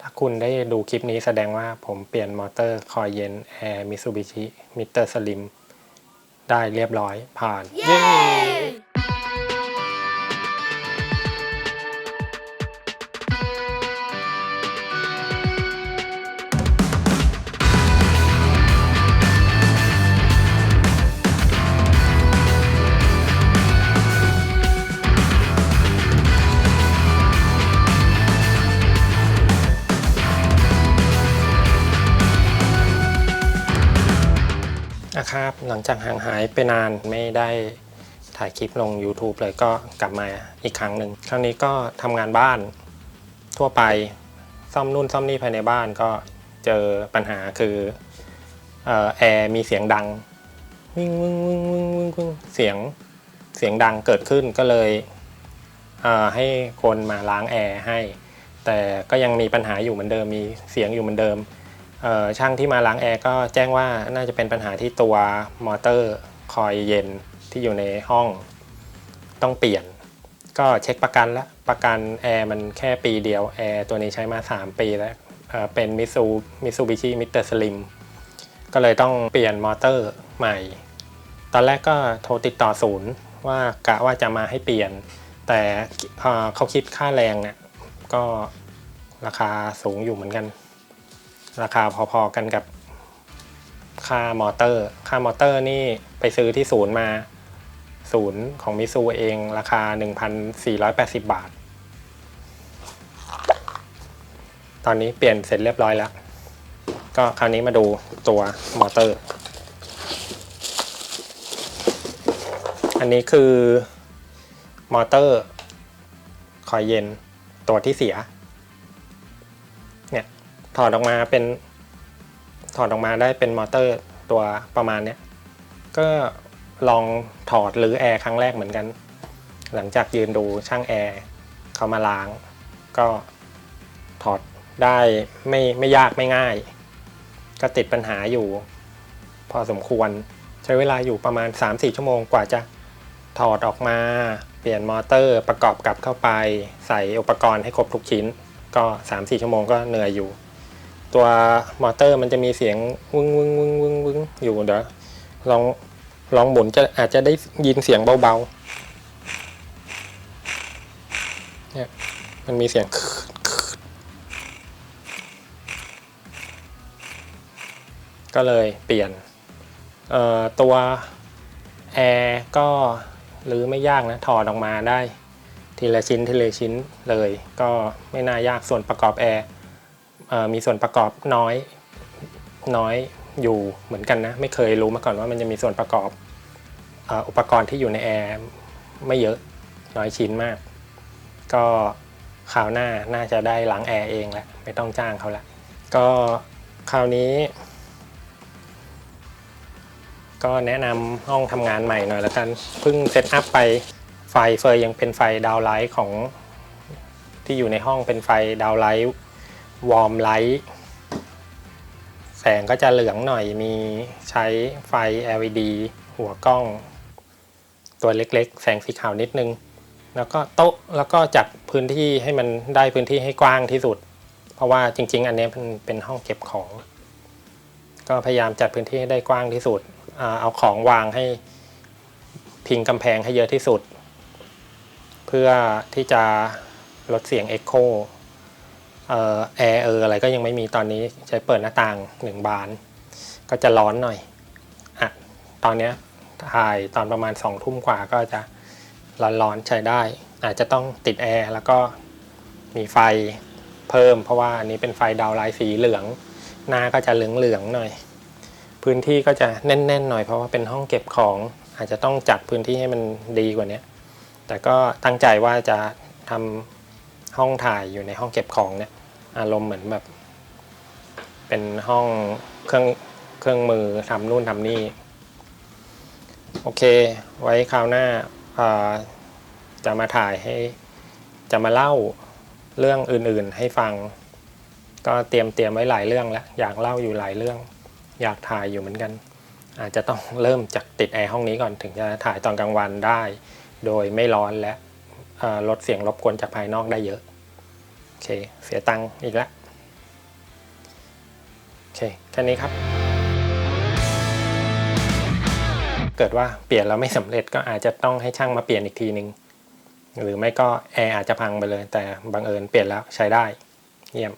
ถ้าคุณได้ดูคลิปนี้แสดงว่าผมเปลี่ยนมอเตอร์คอยเย็นแอร์มิซูบิชิมิเตอร์สลิมได้เรียบร้อยผ่าน เย้ นะครับหลังจากห่างหายไปนานไม่ได้ถ่ายคลิปลง YouTube เลยก็กลับมาอีกครั้งหนึ่งครั้งนี้ก็ทำงานบ้านทั่วไปซ่อมนู่นซ่อมนี่ภายในบ้านก็เจอปัญหาคืออแอร์มีเสียงดังวิ่งวิ่งวิ่งวิ่งวิ่งวิ่งเสียงเสียงดังเกิดขึ้นก็เลยเให้คนมาล้างแอร์ให้ แต่ก็ยังมีปัญหาอยู่เหมือนเดิมมีเสียงอยู่เหมือนเดิม ช่างที่มาล้างแอร์ก็แจ้งว่าน่าจะเป็นปัญหาที่ตัวมอเตอร์คอยเย็นที่อยู่ในห้องต้องเปลี่ยน ก็เช็คประกันแล้วประกันแอร์มันแค่ปีเดียวแอร์ตัวนี้ใช้มา 3 ปีแล้วเเป็นมิซูมิซูบิชิมิเตอร์สลิมก็เลยต้องเปลี่ยนมอเตอร์ใหม่ ตอนแรกก็โทรติดต่อศูนย์ว่ากะว่าจะมาให้เปลี่ยน แต่เอ่อเขาคิดค่าแรงเนี่ยก็ราคาสูงอยู่เหมือนกัน ราคาพอๆกันกับค่ามอเตอร์ ค่ามอเตอร์นี่ไปซื้อที่ศูนย์มาศูนย์ของมิซูเองราคา 1,480 บาท ตอนนี้เปลี่ยนเสร็จเรียบร้อยแล้ว ก็คราวนี้มาดูตัวมอเตอร์ อันนี้คือมอเตอร์คอยเย็นตัวที่เสีย ถอดออกมาเป็นถอดออกมาได้เป็นมอเตอร์ตัวประมาณเนี้ยก็ลองถอดหรือแอร์ครั้งแรกเหมือนกัน หลังจากยืนดูช่างแอร์เขามาล้าง ก็ถอดได้ไม่ไม่ยากไม่ง่าย ก็ติดปัญหาอยู่ พอสมควรใช้เวลาอยู่ประมาณ 3-4 ชั่วโมงกว่าจะถอดออกมา เปลี่ยนมอเตอร์ประกอบกลับเข้าไป ใส่อุปกรณ์ให้ครบทุกชิ้น ก็ 3-4 ชั่วโมงก็เหนื่อยอยู่ ตัวมอเตอร์มันจะมีเสียงวึ้งวึ้งวึ้งวึ้งวึ้งอยู่เดี๋ยวลองลองหมุนจะอาจจะได้ยินเสียงเบาๆเนี่ยมันมีเสียงก็เลยเปลี่ยนตัวแอร์ก็หรือไม่ยากนะถอดออกมาได้ทีละชิ้นทีละชิ้นเลย ก็ไม่น่ายากส่วนประกอบแอร์ มีส่วนประกอบน้อยน้อยอยู่เหมือนกันนะ ไม่เคยรู้มาก่อนว่ามันจะมีส่วนประกอบอ่ออุปกรณ์ที่อยู่ในแอร์ไม่เยอะน้อยชิ้นมาก ก็คราวหน้าน่าจะได้ล้างแอร์เองแหละไม่ต้องจ้างเขาละก็คราวนี้ ก็แนะนำห้องทำงานใหม่หน่อยแล้วกันเพิ่งเซตอัพไปไฟเฟยยังเป็นไฟดาวไลท์ของที่อยู่ในห้องเป็นไฟดาวไลท์ วอร์มไลท์แสงก็จะเหลืองหน่อยมีใช้ไฟ LED หัวกล้อง ตัวเล็กๆ แสงสีขาวนิดนึง แล้วก็โต๊ะแล้วก็จัดพื้นที่ให้มันได้พื้นที่ให้กว้างที่สุด เพราะว่าจริง ๆ อันนี้มันเป็นห้องเก็บของ ก็พยายามจัดพื้นที่ให้ได้กว้างที่สุด เอาของวางให้พิงกำแพงให้เยอะที่สุด เพื่อที่จะลดเสียงเอ็กโค แอร์เอออะไรก็ยังไม่มีตอนนี้ใช้เปิดหน้าต่างหนึ่งบาน ก็จะร้อนหน่อยอะตอนเนี้ยถ่ายตอนประมาณสองทุ่มกว่าก็จะร้อนๆใช้ได้ อาจจะต้องติดแอร์แล้วก็มีไฟเพิ่ม เพราะว่าอันนี้เป็นไฟดาวไลท์สีเหลือง หน้าก็จะเหลืองๆหน่อย พื้นที่ก็จะแน่นๆหน่อยเพราะว่าเป็นห้องเก็บของอาจจะต้องจัดพื้นที่ให้มันดีกว่านี้แต่ก็ตั้งใจว่าจะทำห้องถ่ายอยู่ในห้องเก็บของเนี่ย อารมณ์เหมือนแบบ เป็นห้องเครื่องเครื่องมือทำนู่นทำนี่ โอเค ไว้คราวหน้าจะมาถ่ายให้จะมาเล่าเรื่องอื่นๆให้ฟัง ก็เตรียมเตรียมไว้หลายเรื่องแล้วอยากเล่าอยู่หลายเรื่อง อยากถ่ายอยู่เหมือนกัน อาจจะต้องเริ่มจากติดแอร์ห้องนี้ก่อนถึงจะถ่ายตอนกลางวันได้ โดยไม่ร้อนและลดเสียงรบกวนจากภายนอกได้เยอะ โอเค เสียตังค์อีกแล้วโอเค แค่นี้ครับ เกิดว่าเปลี่ยนแล้วไม่สำเร็จก็อาจจะต้องให้ช่างมาเปลี่ยนอีกทีหนึ่งหรือไม่ก็แอร์อาจจะพังไปเลย แต่บังเอิญเปลี่ยนแล้วใช้ได้ เยี่ยม